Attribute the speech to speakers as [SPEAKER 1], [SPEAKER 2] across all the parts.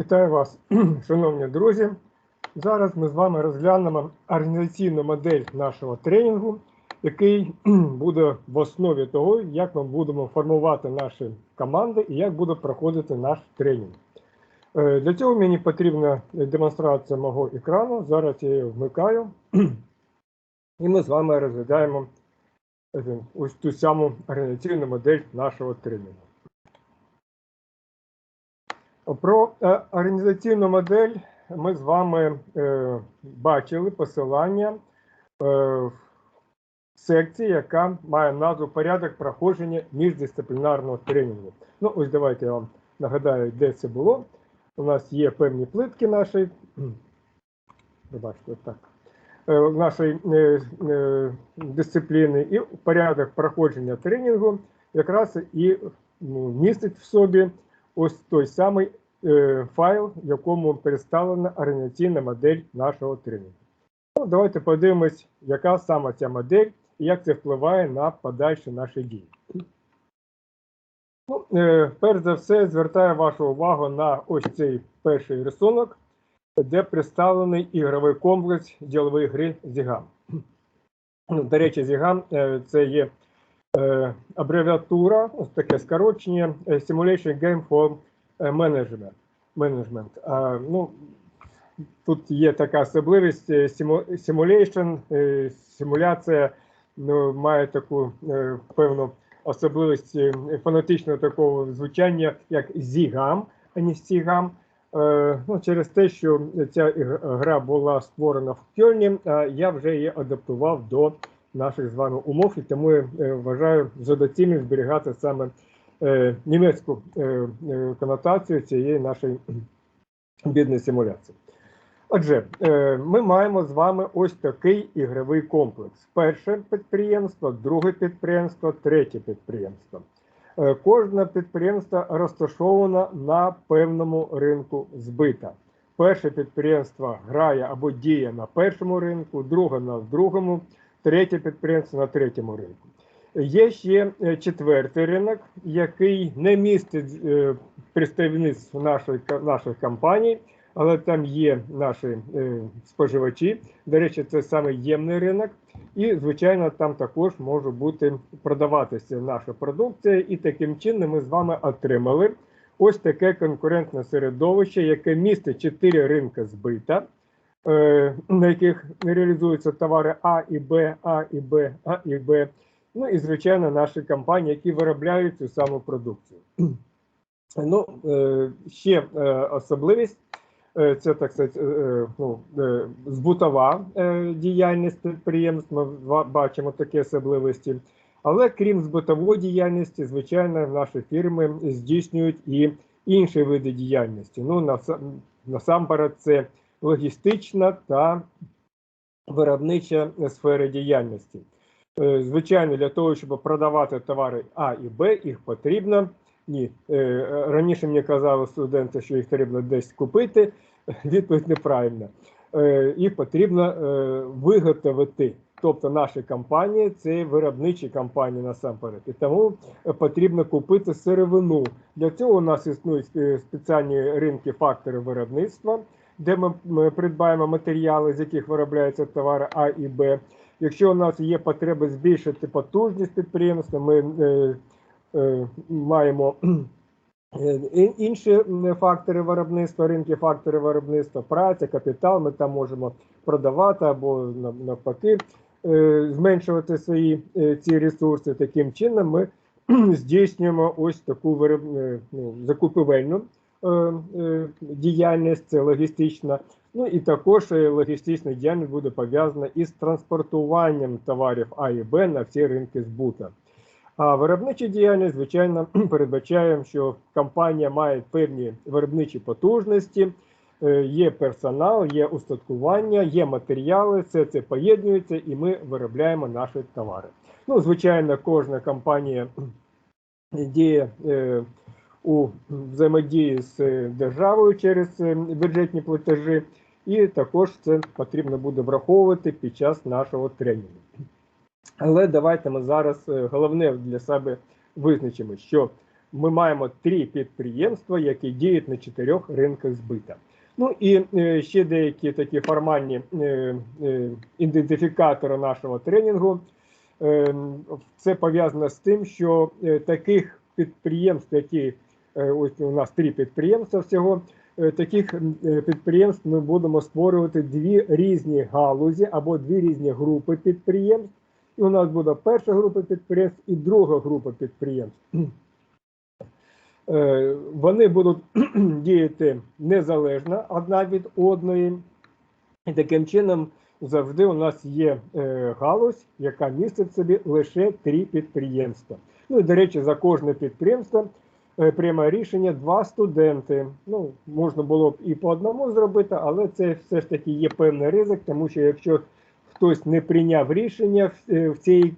[SPEAKER 1] Вітаю вас, шановні друзі. Зараз ми з вами розглянемо організаційну модель нашого тренінгу, який буде в основі того, як ми будемо формувати наші команди і як буде проходити наш тренінг. Е, Для цього мені потрібна демонстрація мого екрану. Зараз я її вмикаю, і ми з вами розглядаємо е, ось ту саму організаційну модель нашого тренінгу. Про е, організаційну модель ми з вами е, бачили посилання е, в секції, яка має назву порядок проходження міждисциплінарного тренінгу. Ну, ось давайте я вам нагадаю, де це було. У нас є певні плитки нашої, пробачте, так, нашої дисципліни, і порядок проходження тренінгу якраз і ну, містить в собі ось той самий файл, в якому представлена організаційна модель нашого тренінгу. Ну, давайте подивимось, яка саме ця модель і як це впливає на подальші наші дії. Ну, е, перш за все, звертаю вашу увагу на ось цей перший рисунок, де представлений ігровий комплекс ділової гри Зігам. Ну, До речі, Зігам е, це є е, абревіатура, ось таке скорочення е, Simulation Game for е, Management. Management. А, ну, тут є така особливість е, симу- Simulation, е, симуляція ну, має таку певну особливість фонетичного такого звучання, як зігам, а не стігам. Ну, через те, що ця гра була створена в Кьольні, я вже її адаптував до наших з вами умов, і тому я вважаю за доцільним зберігати саме німецьку е, е, конотацію цієї нашої бідної симуляції. Отже, е, ми маємо з вами ось такий ігровий комплекс: перше підприємство, друге підприємство, третє підприємство. Е, Кожне підприємство розташовано на певному ринку збита. Перше підприємство грає або діє на першому ринку, друге на другому, третє підприємство на третьому ринку. Є ще е, четвертий ринок, який не містить е, представництв нашої, наших компаній, але там є наші е, споживачі. До речі, це саме ємний ринок. І, звичайно, там також може бути продаватися наша продукція, і таким чином ми з вами отримали ось таке конкурентне середовище, яке містить чотири ринки збита, на яких реалізуються товари А і Б, А і Б, А і Б. Ну і звичайно, наші компанії, які виробляють цю саму продукцію. Ну, е, ще е, особливість е, це так сказати, ну, збутова діяльність підприємств. Ми бачимо такі особливості. Але крім збутової діяльності, звичайно, наші фірми здійснюють і інші види діяльності. Ну, насамперед, це логістична та виробнича сфери діяльності. Е, Звичайно, для того, щоб продавати товари А і Б, їх потрібно. Ні, е, раніше мені казали студенти, що їх треба десь купити. Відповідь неправильна. Е, Їх потрібно е, виготовити. Тобто наші компанії це виробничі компанії насамперед. І тому е, потрібно купити сировину. Для цього у нас існують е, спеціальні ринки фактори виробництва, де ми придбаємо матеріали, з яких виробляються товари А і Б. Якщо у нас є потреба збільшити потужність підприємства, ми е, е, маємо е, інші фактори виробництва, ринки фактори виробництва, праця, капітал. Ми там можемо продавати або навпаки е, зменшувати свої е, ці ресурси. Таким чином ми здійснюємо ось таку вироб... е, ну, закупівельну е, е, діяльність, це логістична. Ну і також е, логістична діяльність буде пов'язана із транспортуванням товарів А і Б на всі ринки збута. А виробнича діяльність, звичайно, передбачає, що компанія має певні виробничі потужності, е, є персонал, є устаткування, є матеріали, все це поєднується, і ми виробляємо наші товари. Ну, звичайно, кожна компанія діє е, у взаємодії з е, державою через е, бюджетні платежі, і також це потрібно буде враховувати під час нашого тренінгу. Але давайте ми зараз е, головне для себе визначимо, що ми маємо три підприємства, які діють на чотирьох ринках збита. Ну і ще деякі такі формальні ідентифікатори нашого тренінгу. Це пов'язано з тим, що таких підприємств, які ось у нас три підприємства всього, е, таких е, підприємств ми будемо створювати дві різні галузі або дві різні групи підприємств. І у нас буде перша група підприємств і друга група підприємств. Е, Вони будуть діяти незалежно одна від одної. І таким чином завжди у нас є е, галузь, яка містить в собі лише три підприємства. Ну і до речі, за кожне підприємство е, приймає рішення два студенти. Ну, можна було б і по одному зробити, але це все ж таки є певний ризик, тому що якщо хтось не прийняв рішення в, е, цій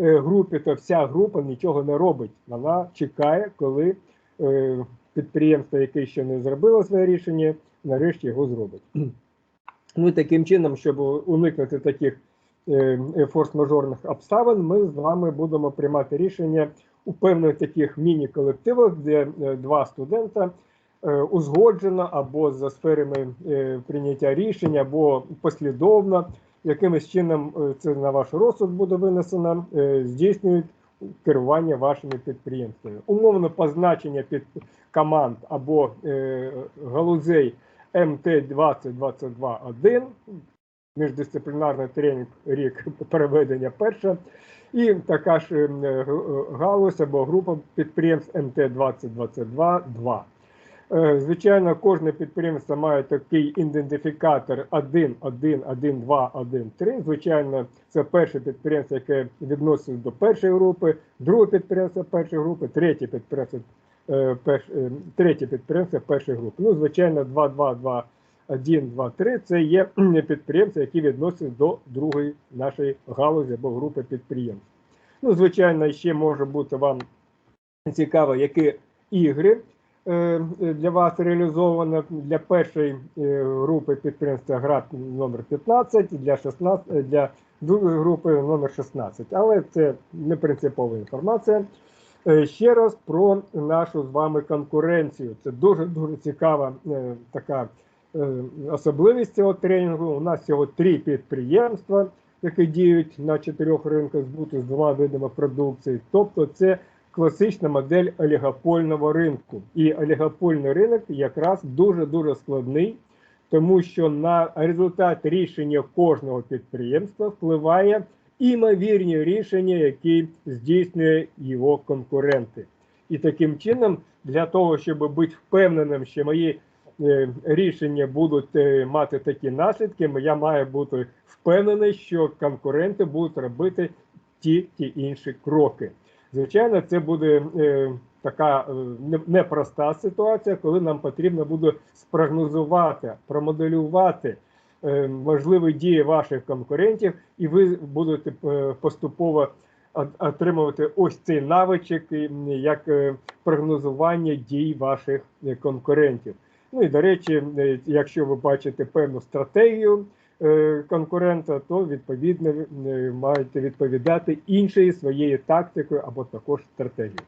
[SPEAKER 1] е, групі, то вся група нічого не робить. Вона чекає, коли підприємство, яке ще не зробило своє рішення, нарешті його зробить. Ну таким чином, щоб уникнути таких форс-мажорних обставин, ми з вами будемо приймати рішення у певних таких міні-колективах, де е, два студента е, узгоджено або за сферами е, прийняття рішень, або послідовно, якимось чином це на ваш розсуд буде винесено, здійснюють керування вашими підприємствами. Умовно позначення під команд або галузей МТ-2022-1, міждисциплінарний тренінг рік переведення перша, і така ж е, галузь або група підприємств МТ-2022-2. Е, Звичайно, кожне підприємство має такий ідентифікатор 1, 1, 1, 2, 1, 3. Звичайно, це перше підприємство, яке відноситься до першої групи, друге підприємство першої групи, третє підприємство, е, перш, е, третє підприємство першої групи. Ну, звичайно, 2, 2, 2, 1, 2, 3 це є підприємства, які відносяться до другої нашої галузі або групи підприємств. Ну, звичайно, ще може бути вам цікаво, які ігри е, для вас реалізовано для першої е, групи підприємства гра номер 15, для 16, е, для другої групи номер 16. Але це не принципова інформація. Ще раз про нашу з вами конкуренцію. Це дуже дуже цікава така особливість цього тренінгу. У нас всього три підприємства, які діють на чотирьох ринках збуту з двома видами продукції. Тобто, це класична модель олігопольного ринку. І олігопольний ринок якраз дуже дуже складний, тому що на результат рішення кожного підприємства впливає імовірні рішення, які здійснює його конкуренти. І таким чином, для того, щоб бути впевненим, що мої е, рішення будуть е, мати такі наслідки, я маю бути впевнений, що конкуренти будуть робити ті ті інші кроки. Звичайно, це буде е, така е, непроста ситуація, коли нам потрібно буде спрогнозувати, промоделювати е, можливі дії ваших конкурентів, і ви будете е, поступово отримувати ось цей навичок, як е, прогнозування дій ваших е, конкурентів. Ну і до речі, е, якщо ви бачите певну стратегію е, конкурента, то відповідно е, маєте відповідати іншою своєю тактикою або також стратегією.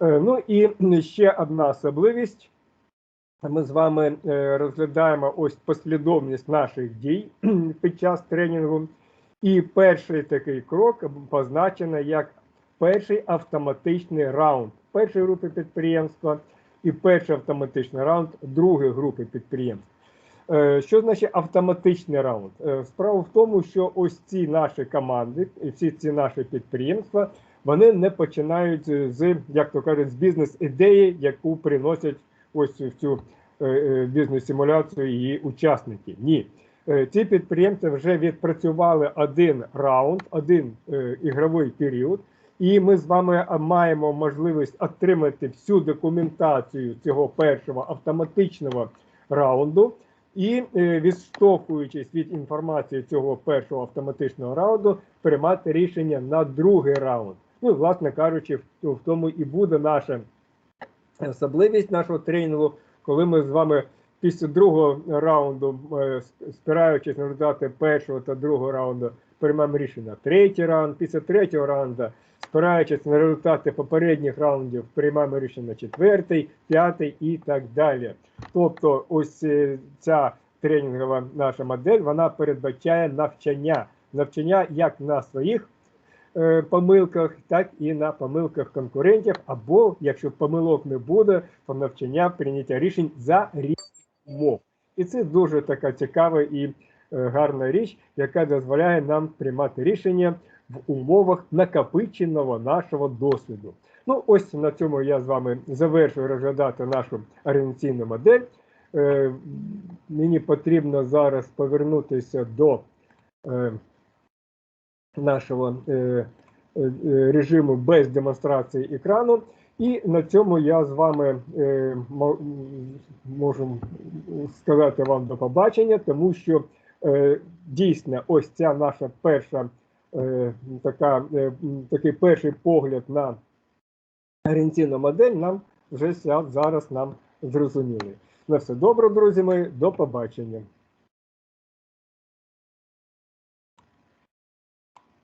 [SPEAKER 1] Ну і ще одна особливість. Ми з вами розглядаємо ось послідовність наших дій під час тренінгу. І перший такий крок позначено як перший автоматичний раунд першої групи підприємства і перший автоматичний раунд другої групи підприємств. Е, Що значить автоматичний раунд? Е, Справа в тому, що ось ці наші команди, і всі ці наші підприємства, вони не починають з, як то кажуть, з бізнес-ідеї, яку приносять ось в цю е, бізнес-симуляцію її учасники. Ні. Ці підприємства вже відпрацювали один раунд, один ігровий період, і ми з вами маємо можливість отримати всю документацію цього першого автоматичного раунду. І е, відштовхуючись від інформації цього першого автоматичного раунду, приймати рішення на другий раунд. Ну, власне кажучи, в, тому і буде наша особливість нашого тренінгу, коли ми з вами після другого раунду, е, спираючись на результати першого та другого раунду, приймемо рішення на третій раунд. Після третього раунду спираючись на результати попередніх раундів, приймаємо рішення на четвертий, п'ятий і так далі. Тобто, ось е, ця тренінгова наша модель вона передбачає навчання, навчання як на своїх е, помилках, так і на помилках конкурентів, або якщо помилок не буде, то навчання прийняття рішень за різних умов. І це дуже така цікава і е, гарна річ, яка дозволяє нам приймати рішення в умовах накопиченого нашого досвіду. Ну, ось на цьому я з вами завершую розглядати нашу організаційну модель. Е, мені потрібно зараз повернутися до е, нашого е, е, е, режиму без демонстрації екрану. І на цьому я з вами е, можу сказати вам до побачення, тому що е, дійсно ось ця наша перша така, е, такий перший погляд на орієнтійну модель нам вже зараз нам зрозуміли. На все добре, друзі мої, до побачення.